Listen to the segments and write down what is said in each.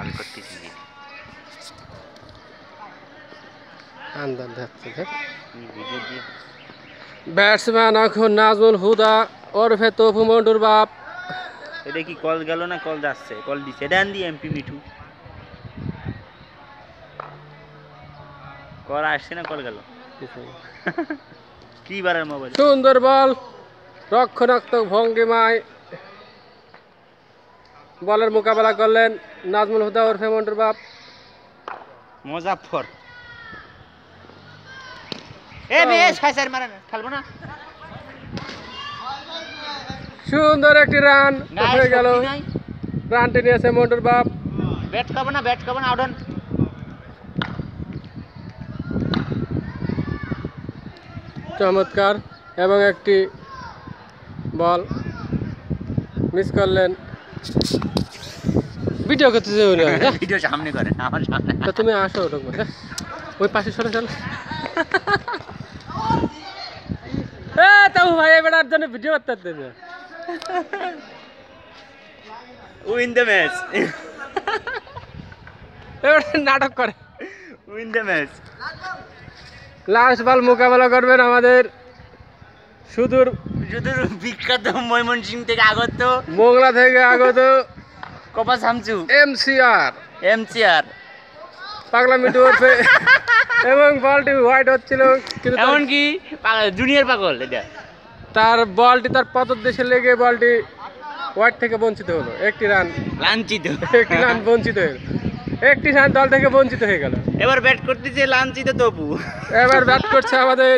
আমি করতেছি ব্যাটসম্যান এখন নাজমুল হুদা ওরফে তফু মন্ডুর বাপ। এটা কি কল গেল না কল যাচ্ছে? কল দিছে। আন দি এমপি মিঠু। কল আসছে না কল গেল? কি বারের মোবাইল সুন্দর বল রক্ষণাত্মক ভঙ্গিমায় বলের মোকাবেলা করলেন নাজমুল হুদা ওরফে মন্ডুর বাপ। মুজাফফর। এ বেশ খাইসার না খেলব না। সুন্দর একটি রান হয়ে গেল। রানটি নিয়েছে মন্ডুর বাপ। ব্যাট খাব না ব্যাট খাব না আউডন চমৎকার এবং একটি বল মিস করলেন। ভিডিও করতে যাব না? ভিডিও সামনে করে আমার সামনে। তা তুমি আসো ঢুকবো হ্যাঁ? ওই পাশে সরে চলো এ তাও ভাই এবার জন্য ভিডিও করতে না উইন দ্য ম্যাচ এবার নাটক করে। Win the match last ball মোকাবেলা করবেন আমাদের সুদূর সুদূর বিখ্যাত ময়মনসিং থেকে আগত। মোগলা থেকে আগত। কপা সামচু। এমসিআর এমসিআর পাগলা মিটু এবং বলটি হোয়াইট হচ্ছিল কিন্তু এমনকি জুনিয়র পাগল এটা। তার বলটি তার পতদেশে লেগে বলটি হোয়াইট থেকে বঞ্চিত হলো। একটি রান। লাঞ্চিত একটি রান বঞ্চিত গেল। একটি রান দল থেকে বঞ্চিত হয়ে গেল। এবার ব্যাট করতেছে লাঞ্চিত তপু। এবার ব্যাট করছে আমাদের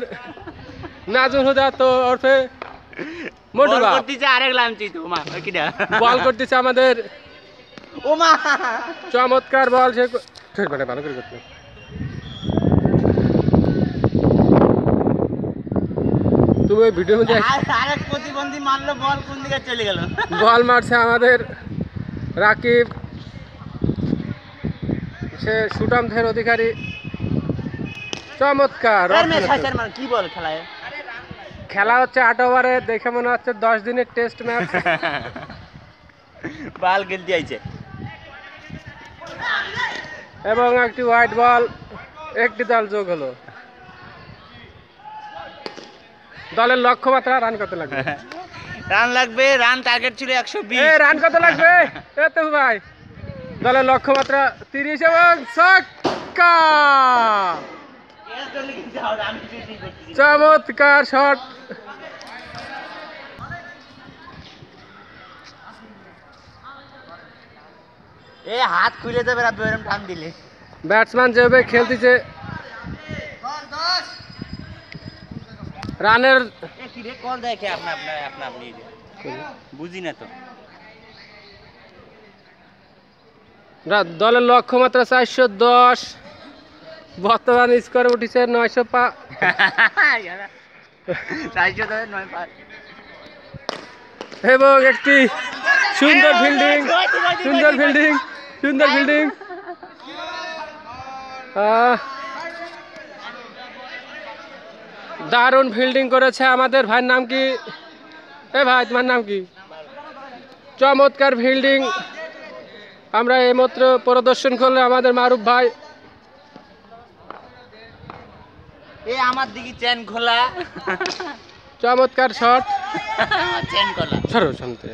নাজুল হুদা তো ওরফে মোটু বল করতেছে আরেক ওই বল করতেছে আমাদের ওমা। চমৎকার বল সে ভালো করে করতে। তুমি ওই ভিডিওর মধ্যে আরেক প্রতিবন্ধী মারলো বল কোন দিকে চলে গেল? বল মারছে আমাদের রাকিব। সে সুটামথের অধিকারী। চমৎকার কি বল খেলায়? খেলা হচ্ছে আট ওভারে দেখে মনে হচ্ছে দশ দিনের টেস্ট ম্যাচ। বাল খেলতে আইছে। এবং একটি হোয়াইট বল একটি দল যোগ হলো। দলের লক্ষ্যমাত্রা রান করতে লাগবে। রান লাগবে রান টার্গেট ছিল একশো বিশ। রান কত লাগবে। এ তো ভাই দলের লক্ষ্যমাত্রা তিরিশ এবং ছক্কা চমৎকার শট এ হাত খুলে যাবে এরম টান দিলে ব্যাটসম্যান যেভাবে খেলতেছে রানের কি রে কল দেখে আপনা আপনা আপনা আপনি বুঝি না তো দলের লক্ষ্যমাত্রা চারশো দশ বর্তমান স্কোর উঠেছে নয়শো পা এবং একটি সুন্দর ফিল্ডিং সুন্দর ফিল্ডিং সুন্দর ফিল্ডিং দারুণ ফিল্ডিং করেছে আমাদের ভাইয়ের নাম কি? এ ভাই তোমার নাম কি? চমৎকার ফিল্ডিং আমরা এইমাত্র প্রদর্শন করলে আমাদের মারুফ ভাই। এ আমার দিকে চেন খোলা। চমৎকার শট চেন খোলা। সরো শান্তি।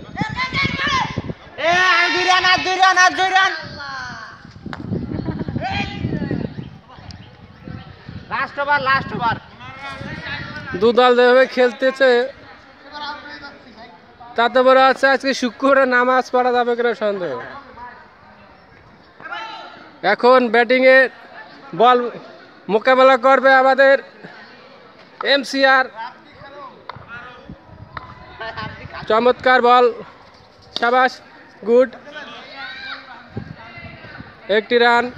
দুদল যেভাবে খেলতেছে, তাতে বড় আছে আজকে শুক্রবারে নামাজ পড়া যাবে কিনা সন্দেহ। এখন ব্যাটিংয়ে বল মোকাবেলা করবে আমাদের এমসিআর চমৎকার বল সাবাস। গুড। একটি রান।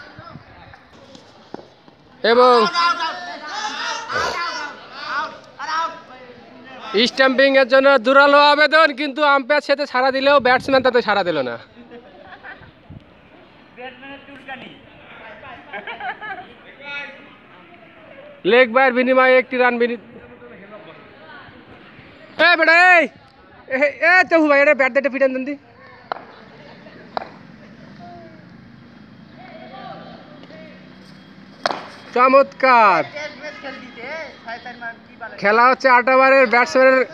এবং স্টাম্পিং এর জন্য দুরালো আবেদন, কিন্তু আম্পায়ার সাথে সারা দিলেও ব্যাটসম্যান তাতে সারা দিল না। লেগ বাইয়ের বিনিময়ে একটি রান এ বেটা, এই, এ- এ তো ভাই, এটা ব্যাট দিতে ফিটান দেন চমৎকার। খেলা হচ্ছে আট ওভারের ব্যাটসম্যানের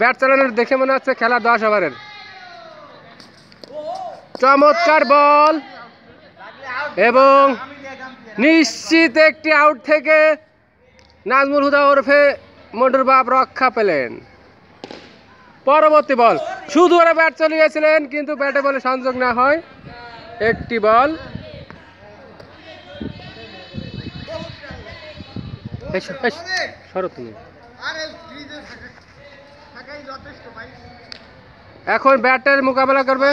ব্যাট চালানোর দেখে মনে হচ্ছে খেলা দশ ওভারের। চমৎকার বল। এবং নিশ্চিত একটি আউট থেকে নাজমুল হুদা ওরফে মন্টুর বাপ রক্ষা পেলেন। পরবর্তী বল। শুধু ওরা ব্যাট চালিয়েছিলেন, কিন্তু ব্যাটে বলে সংযোগ না হয়। একটি বল। এখন ব্যাটের মোকাবেলা করবে।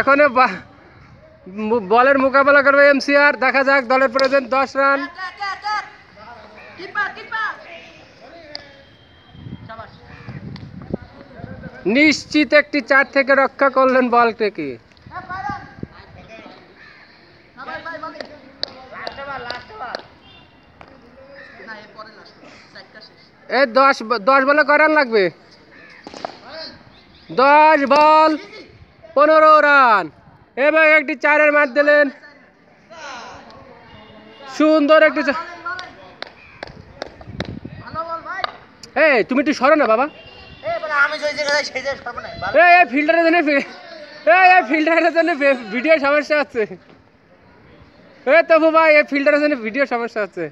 এখন বলের মোকাবেলা করবে এমসিআর। দেখা যাক দলের প্রয়োজন, দশ রান। নিশ্চিত একটি চার থেকে রক্ষা করলেন বলটিকে এ দশ দশ বলে কয় লাগবে? দশ বল, পনেরো রান। এবং একটি চারের মার দিলেন। সুন্দর একটি এই, তুমি একটু সরো না, বাবা। এ। এই এই ফিল্টারের জন্য ফি- এই এই ফিল্টারের জন্য ভিডিও সমস্যা হচ্ছে। এই তবু ভাই এই ফিল্টারের ভিডিও সমস্যা হচ্ছে।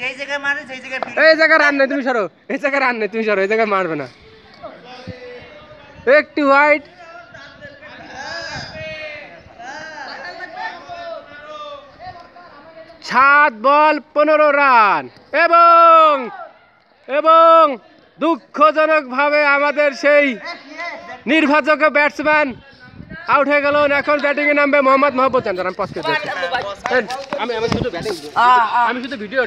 যেই জায়গায় মারে, সেই জায়গায় এই জায়গায় রান নেই তুমি সরো। এই জায়গায় রান নেই তুমি সরো এই জায়গায় মারবে না। একটি হোয়াইট সাত বল পনেরো রান। এবং এবং দুঃখজনকভাবে আমাদের সেই নির্বাচক ব্যাটসম্যান আউট হয়ে গেল এখন ব্যাটিং এ নামবে মোহাম্মদ মহব্বত আমি আমি আমি শুধু ব্যাটিং আমি শুধু ভিডিও